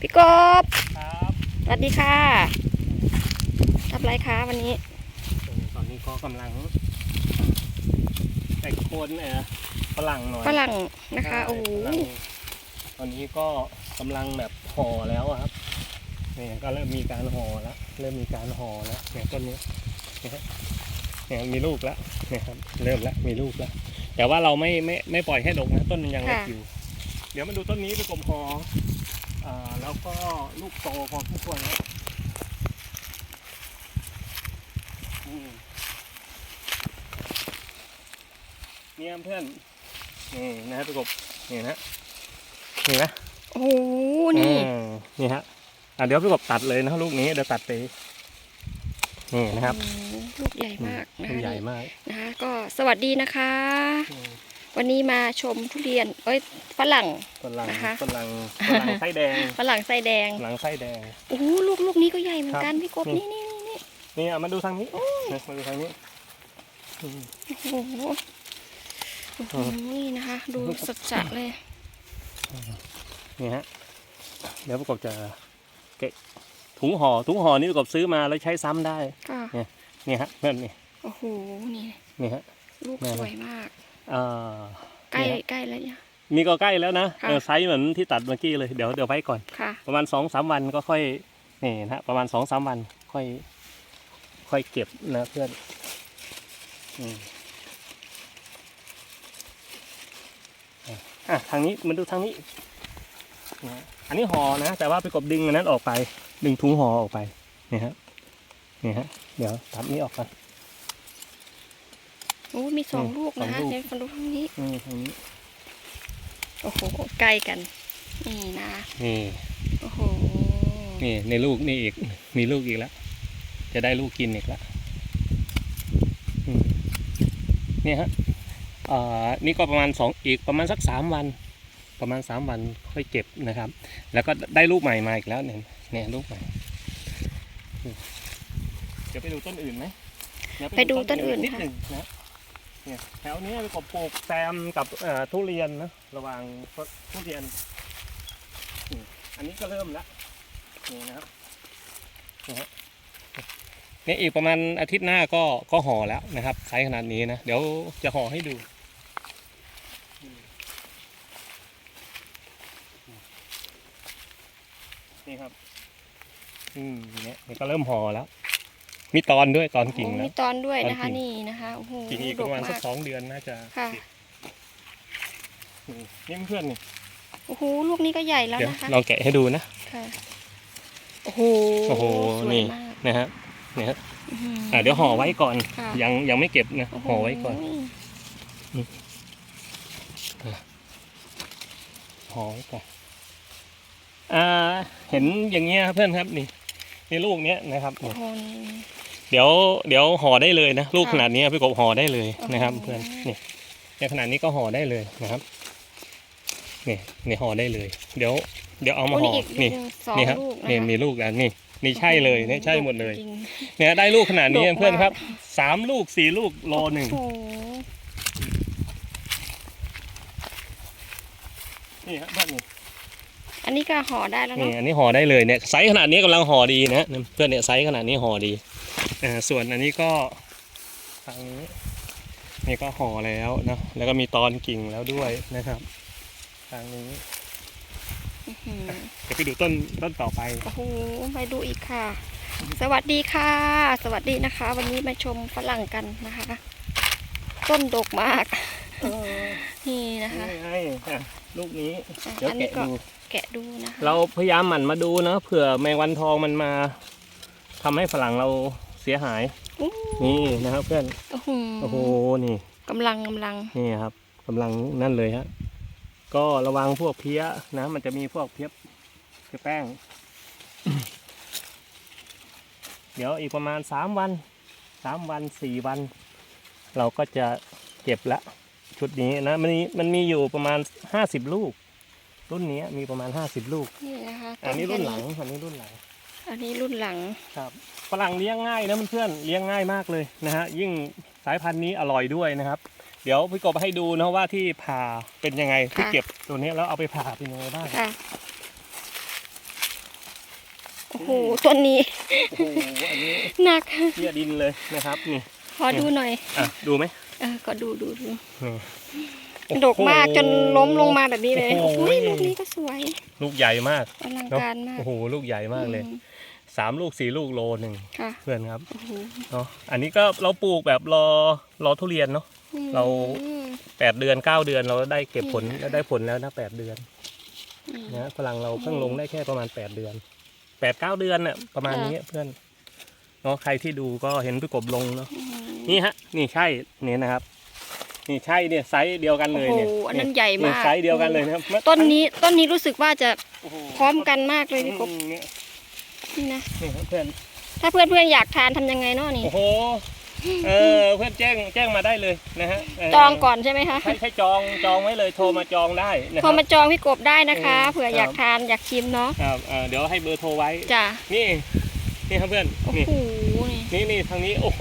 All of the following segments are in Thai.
พี่กบครับสวัสดีค่ะทำไรคะวันนี้ ตอนนี้ก็กำลังแต่งโคนเออฝรั่งหน่อยฝรั่งนะคะใช่โอ้โหฝรั่งตอนนี้ก็กำลังแบบห่อแล้วอะครับเนี่ยก็เริ่มมีการห่อแล้วเริ่มมีการห่อแล้วเนี่ยต้นนี้เนี่ยฮะเนี่ยมีลูกแล้วเนี่ยครับเริ่มแล้วมีลูกแล้วแต่ว่าเราไม่ไม่ไม่ปล่อยให้ดกนะต้นมันยังเล็กอยู่ เดี๋ยวมาดูต้นนี้ไปกลมห่ออ่า แล้วก็ลูกโตพอสมควรแล้วอืมเนี่ยเพื่อนนี่นะฮะไปกบนี่นะนี่นะโอ้โหนี่อืมนี่ฮะอะเดี๋ยวพี่กบตัดเลยนะลูกนี้เดี๋ยวตัดไปนี่นะครับโอ้โหลูกใหญ่มากนะลูคะกใหญ่มากนะคะก็สวัสดีนะคะอืม วันนี้มาชมทุเรียนเอ้ยฝรั่ง ฝรั่งนะคะ ฝรั่งฝรั่งไส้แดงฝรั่งไส้แดงฝรั่งไส้แดงโอ้โหลูกลูกนี้ก็ใหญ่เหมือนกันครับพี่กบนี่นี่นี่นี่นี่นี่อะมาดูทางนี้นะมาดูทางนี้อืมโอ้โหโอ้โหนี่นะคะ ดูสดจัดเลยนี่ฮะเดี๋ยวประกบจะเกะถุงห่อถุงห่อนี่ประกบซื้อมาแล้วใช้ซ้ำได้ค่ะนี่ฮะเพื่อนนี่โอ้โหนี่นี่ฮะลูกแม่สวยมาก อ่าใกล้นี่ฮะใกล้แล้วเนี่ย นี่ก็ใกล้แล้วนะค่ะ เออไซส์เหมือนที่ตัดเมื่อกี้เลยเดี๋ยวเดี๋ยวไว้ก่อน ค่ะ ประมาณสองสามวันก็ค่อยนี่นะฮะประมาณสองสามวันค่อย ค่อยเก็บนะเพื่อนอืมอะอะทางนี้มาดูทางนี้นะฮะอันนี้ห่อนะ แต่ว่าไปกบดึงอันนั้นออกไป ดึงถุงห่อออกไปนี่ฮะนี่ฮะเดี๋ยวตัดนี้ออกกัน โอ้มีสองอืมลูกนะสคะองลูกเดี๋ยวฟันดูทางนี้อืมทางนี้ โอ้โหใกล้กัน นี่นะ นี่ โอ้โห นี่ในลูกนี่อีก มีลูกอีกแล้ว จะได้ลูกกินอีกแล้วอืมนี่ฮะอ่านี่ก็ประมาณสองอีกประมาณสักสามวัน ประมาณสามวันค่อยเก็บนะครับ แล้วก็ได้ลูกใหม่มาอีกแล้วเนี่ยเนี่ยลูกใหม่อืมเดี๋ยวไปดูต้นอื่นไหมเยวไปดูต้นอื่นนิดค่ะหนึ่งนะ เนี่ยแถวนี้ก็ปลูกแซมกับทุเรียนนะระหว่างทุเรียน อันนี้ก็เริ่มแล้วนี่นะครับนี่ฮะนี่อีกประมาณอาทิตย์หน้าก็ก็ห่อแล้วนะครับไซส์ขนาดนี้นะ เดี๋ยวจะห่อให้ดูนี่ครับ อืมเนี่ยก็เริ่มห่อแล้ว มีตอนด้วยตอนกิ่งโอ้แล้มีวตอนด้วยนะคะ ตอนกิ่ง นี่นะคะโอ้โหกิ่งอีกดปกระมาณสัมากกสองเดือนน่าจะค่ะ ติดอืมนี่เพื่อนๆนี่โอ้โหลูกนี้ก็ใหญ่แล้วเดี๋ยวนะคะลองแกะให้ดูนะค่ะโอ้โหโอ้โหสวยนี่มากนะฮะเนี่ยฮะอื้อหือะเดี๋ยวห่อไว้ก่อน ค่ะยังยังไม่เก็บนะโโห่อไว้ก่อนห่อไว้ก่อนอ่าเห็นอย่างเงี้ยครับเพื่อนครับนี่นี่ลูกเนี้ยนะครับโอ้เนี่ยโห เดี๋ยวเดี๋ยวห่อได้เลยนะลูกค่ะขนาดนี้พี่กบห่อได้เลยนะครับโอ้โหเพื่อนนี่ในขนาดนี้ก็ห่อได้เลยนะครับนี่นี่ห่อได้เลย เดี๋ยว เดี๋ยวเอามาโอ้ห่อนี่อีกนี่หนึ่งสองนี่ครับลูกนะนี่คะมีลูกแล้วนี่นี่ใช่เลยเนี่ยใช่หมดเลยจริงเนี่ยได้ลูกขนาดนี้ดกมากเพื่อนครับสามลูกสี่ลูกโลหนึ่งโอ้โหนี่ครับเพื่อนนี่อันนี้ก็ห่อได้แล้วนี่เนาะอันนี้ห่อได้เลยเนี่ยไซส์ขนาดนี้กำลังห่อดีนะเพื่อนเนี่ยไซส์ขนาดนี้ห่อดี อ่าส่วนอันนี้ก็ทางนี้นี่ก็ห่อแล้วเนอะแล้วก็มีตอนกิ่งแล้วด้วยนะครับทางนี้อื้อหือเดี๋ยวไปดูต้นต้นต่อไปโอ้โหไปดูอีกค่ะ สวัสดีค่ะ สวัสดีนะคะ วันนี้มาชมฝรั่งกันนะคะ ต้นดกมากนี่นะคะนี่ไงอะลูกนี้อะเดี๋ยวอันนี้แกะก็ดูแกะดูนะคะเราพยายามหมั่นมาดูนะเผื่อแมงวันทองมันมาทำให้ฝรั่งเราเสียหายอู้นี่นะครับเพื่อน โอ้โหโอ้โห นี่กำลังกำลัง นี่ครับกำลังนั่นเลยฮะ ก็ระวังพวกเพี้ยนะ มันจะมีพวกเพี้ยเพี้ยแป้ง เดี๋ยวอีกประมาณสามวัน สามวันสี่วัน เราก็จะเก็บละชุดนี้นะ มันมีมันมีอยู่ประมาณห้าสิบลูก รุ่นนี้มีประมาณห้าสิบลูก นี่นะคะ อันนี้รุ่นหลัต้งแค่อันนี้รุ่นหลัง อันนี้รุ่นหลังครับฝรั่งเลี้ยงง่ายนะเพื่อนๆเลี้ยงง่ายมากเลยนะฮะยิ่งสายพันธุ์นี้อร่อยด้วยนะครับ เดี๋ยวพี่กบให้ดูนะว่าที่ผ่าเป็นยังไงที่ค่ะเก็บตัวนี้แล้วเอาไปผ่าเป็นยังไงบ้างค่ะโอ้โหต้นนี้โอ้โหอันนี้หนักเทียดินเลยนะครับนี่ขอดูหน่อยอะดูไหมเออก็ดูดูดูนี่ดกมากจนล้มลงมาแบบนี้เลยโอ้โอ้โหโหลูกนี้ก็สวย ลูกใหญ่มากอลังเนาะการมากโอ้โหลูกใหญ่มากเลยอืม สามลูกสี่ลูกโลหนึ่งค่ะเพื่อนครับโอ้โหเนาะอันนี้ก็เราปลูกแบบรอรอทุเรียนเนาะเราอืมแปดเดือนเก้าเดือนเราได้เก็บผลนี่ค่ะได้ผลแล้วนะแปดเดือนอืมนะฝรั่งเราเพิ่งลงได้แค่ประมาณแปดเดือนแปดเก้าเดือนเนี่ยประมาณค่ะนี้เพื่อนเนาะใครที่ดูก็เห็นพี่กบลงเนาะอืมนี่ฮะ นี่ใช่เนี่ยนะครับ นี่ใช่เนี่ยไซส์เดียวกันเลยเนี่ยโอ้โหอันนั้นใหญ่มากเนี่ยไซส์เดียวกันเลยนะครับต้นนี้ต้นนี้รู้สึกว่าจะโโหพร้อมกันมากเลยพี่กบอืมเนี่ยนี่นะนี่ครับเพื่อน ถ้าเพื่อนเพื่อนๆอยากทานทำยังไงเนาะนี่ โอ้โห เออ เพื่อนแจ้งแจ้งมาได้เลยนะฮะเจองก่อนใช่ไหมคะ ใช่ใช่จองจองไว้เลยโทรมาจองได้นะคโทรัรมาจองพี่กบได้นะคะ เออ เผื่ออยากครับทานอยากชิมเนาะ ครับเอ่อเดี๋ยวให้เบอร์โทรไว้ จ้ะนี่ นี่ครับเพื่อน โอ้นี่ โหนี่นี่นี่ทางนี้ โอ้โห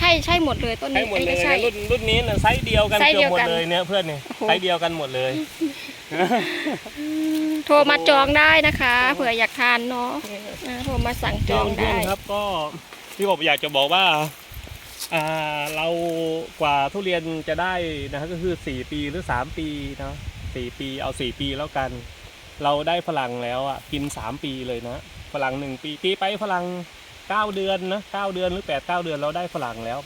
ใช่ใช่หมดเลยต้นใช้นี้หมดเลยไอ้ใช่นะรุ่นรุ่นนี้นะไซส์เดียวกันไซส์เกืเดีอยบวหมดกันเลยเนี่ยเพื่อนเนี่ยโอ้โห ไซส์เดียวกันหมดเลย โทรมาจองได้นะคะ เผื่ออยากทานเนาะอ่าโทรมาสั่งจองเพื่อได้นๆครับก็พี่กบอยากจะบอกว่าอ่าเรากว่าทุเรียนจะได้นะครับก็คือสี่ปีหรือสามปีเนาะสี่ปีเอาสี่ปีแล้วกัน เราได้ฝรั่งแล้วอะกินสามปีเลยนะฝรั่งหนึ่งปีปีไปฝรั่ง เก้าเดือนนะเก้าเดือนหรือแปดเก้าเดือนเราได้ฝรั่งแล้ว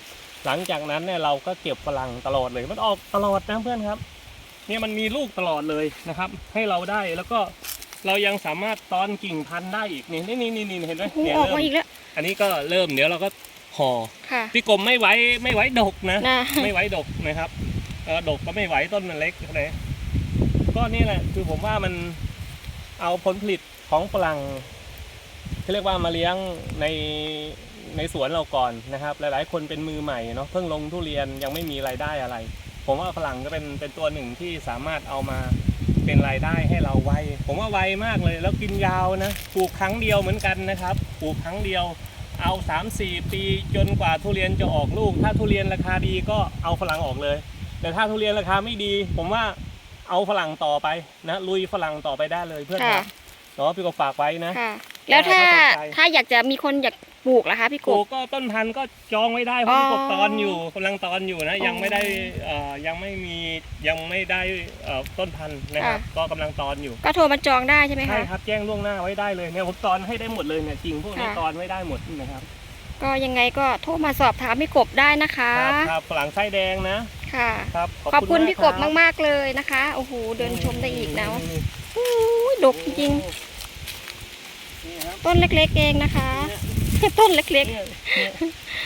หลังจากนั้นเนี่ยเราก็เก็บฝรั่งตลอดเลย มันออกตลอดนะเพื่อนครับ เนี่ยมันมีลูกตลอดเลยนะครับ ให้เราได้แล้วก็เรายังสามารถตอนกิ่งพันธุ์ได้อีกนี่นี่นี่นี่เห็นไหมโอ้โหเนี่ยออกเริ่มามอีกแล้วอันนี้ก็เริ่มเดี๋ยวเราก็ห่อค่ะพี่กรมไม่ไหวไม่ไหวดกนะนะ ไม่ไหวดกนะครับเออดกก็ไม่ไหวต้นมันเล็กเลยก็นี่แหละคือผมว่ามันเอาผลผลิตของฝรั่ง ที่เรียกว่ามาเลี้ยงในในสวนเราก่อนนะครับ หลายๆ คนเป็นมือใหม่เนาะเพิ่งลงทุเรียนยังไม่มีรายได้อะไร ผมว่าฝรั่งก็เป็นเป็นตัวหนึ่งที่สามารถเอามาเป็นรายได้ให้เราไวผมว่าไวมากเลยแล้วกินยาวนะปลูกครั้งเดียวเหมือนกันนะครับปลูกครั้งเดียวเอา 3 4 ปีจนกว่าทุเรียนจะออกลูก ถ้าทุเรียนราคาดีก็เอาฝรั่งออกเลย แต่ถ้าทุเรียนราคาไม่ดี ผมว่าเอาฝรั่งต่อไปนะลุยฝรั่งต่อไปได้เลยเพื่อนคค่ะรับเนาะพี่ก็ฝากไว้นะค่ะ แล้วถ้าถ้าสนใจถ้าอยากจะมีคนอยากปลูกล่ะคะพี่ปกลูบ กก็ต้นพันธุ์ก็จองไว้ได้เพราะพี่กบอ๋อตอนอยู่กำลังตอนอยู่นะ ยังไม่ได้อ๋อเอ่อยังไม่มียังไม่ได้เอ่อต้นพันธุ์นะครับค่ะก็กำลังตอนอยู่ ก็โทรมาจองได้ใช่ไหมใช่คะ ครับแจ้งล่วงหน้าไว้ได้เลยเนี่ยผมตอนให้ได้หมดเลยเนี่ยจริงพวกนี้ค่ะ ตอนไว้ได้หมดนะครับก็ยังไงก็โทรมาสอบถามพี่กบได้นะคะ ครับครับฝรั่งไส้แดงนะค่ะ ครับขอบคุณมาพี่กบครับมากๆเลยนะคะ โอ้โหเดินชมได้อีกนะนี่อู้ยดกจริงนี่ครับๆ ต้นเล็กๆเองนะคะ ต้นเล็กเนี่ยเนี่ย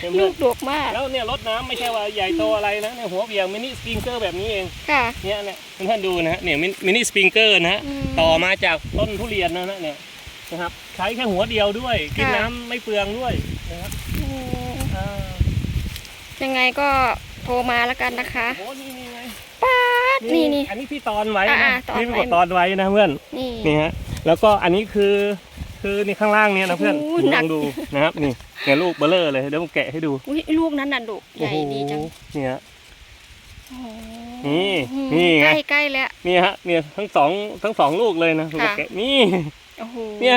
เห็นๆไหมลูกดกมาก แล้วเนี่ยรดน้ำไม่ใช่ว่าใหญ่โตอะไรนะเนี่ยหัวเบี่ยงมินิสปริงเกอร์แบบนี้เองค่ะเนี่ยเนี่ยเพื่อนๆดูนะฮะเนี่ยมินิสปริงเกอร์นะฮะมต่อมาจากต้นทุเรียนนะนะเนี่ยนะครับใช้แค่หัวเดียวด้วย กินค่ะน้ำไม่เปลืองด้วยนะครับโอ้อ่ายังไงก็โทรมาแล้วกันนะคะโอ้นี่นี่ไงป๊าดนี่นี่อันนี้พี่ตอนไว้อ่านะๆตอนนี่พี่ไว้กดตอนไว้นะเพื่อนนี่นี่ฮะแล้วก็อันนี้คือ คือนี่ข้างล่างเนี่ยนะเพื่อนโอ้โหลหนัอกงดูนะครับนี่เนี่ยลูกเบลเลอร์เลยเดี๋ยวผมแกะให้ดูอุ้ยลูกนั้นน่ะดกใหญ่ดีจังโอ้โหเนี่ย โอ้โหนี่อืมนี่ไง ใกล้ใกล้แล้วนี่ฮะเนี่ยทั้งสองทั้งสองลูกเลยนะผมค่ะ แกะนี่ โอ้โหเนี่ย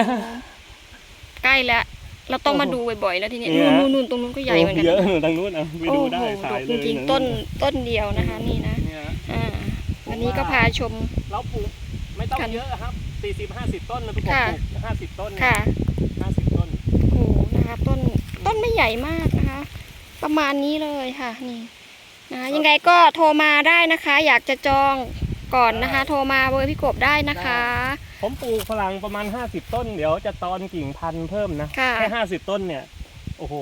ใกล้แล้ว เราต้องมาดูบ่อยๆแล้วทีเนี้ยเนี่ย นู่นนู่นตรงนู้นก็ใหญ่เหมือนกันเยอะทางนู้นนะไปดูได้โอ้โหถ่ายดเลกยจริงๆต้นต้นเดียวนะคะ นี่นะเนี่ยฮะอ่าวันนี้ก็พาชม เราปลูกไม่ต้องกันเยอะครับ สี่สิบห้าสิบต้นนะพี่กบค่ะปลูกห้าสิบต้นค่ะ ห้าสิบต้น โอ้โหนะคะต้นต้นไม่ใหญ่มากนะคะ ประมาณนี้เลยค่ะนี่นะคะยังไงก็โทรมาได้นะคะ อยากจะจองก่อนนะคะโทรมาเบอร์พี่กบได้นะคะ ผมปลูกฝรั่งประมาณห้าสิบต้น เดี๋ยวจะตอนกิ่งพันธุ์เพิ่มนะค่ะ แค่ห้าสิบต้นเนี่ย โอ้โห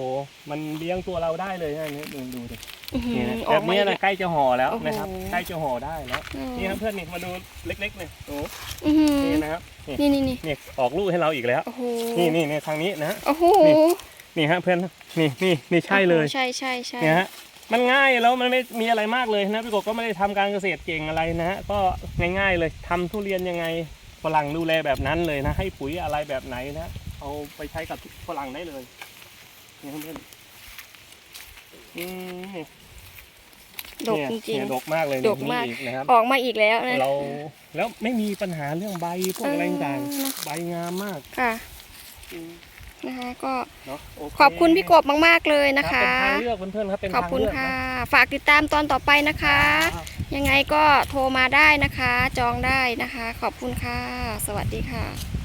มันเลี้ยงตัวเราได้เลยนะนี่ดูดูดิอื้อหือ นี่นะอแบอกบมานี้อีกนะแล้วใกล้จะห่อแล้วโอ้โหนะครับใกล้จะห่อได้แล้วอืมนี่ครับเพื่อนนี่มาดูเล็กๆเนี่ยโอ้อื้อหือนี่นะครับ นี่นี่นี่นี่นี่ออกลูกให้เราอีกแล้ว โอ้โหนี่นี่ในทางนี้นะโอ้โหนี่ นี่ฮะเพื่อน นี่นี่นี่ใช่เลยโอ้โหใช่ใช่ใช่เนี่ยฮะ มันง่ายแล้วมันไม่มีอะไรมากเลยนะพี่กบก็ไม่ได้ทำการเกษตรเก่งอะไรนะฮะ ก็ง่ายๆเลยทำทุเรียนยังไงฝรั่งดูแลแบบนั้นเลยนะ ให้ปุ๋ยอะไรแบบไหนนะ เอาไปใช้กับฝรั่งได้เลยนี่เพื่อนๆอืม ดกเนี่ยจริงเนี่ยดกมากเลยดกมากนี่อีนะครับๆออกมาอีกแล้วนะเราแล้วไม่มีปัญหาเรื่องใบพวกอะไรต่างเออๆใบงามมากค่ะอืมนะคะก็เนาะโเขอบคุณพี่กบมากๆเลยนะรัคะบเป็นทางเลือกเพื่อนๆครับเป็นขอบทางคุณเลือกค่ะนะฝากติดตามตอนต่อไปนะคะครับยังไงก็โทรมาได้นะคะ จองได้นะคะ ขอบคุณค่ะ สวัสดีค่ะ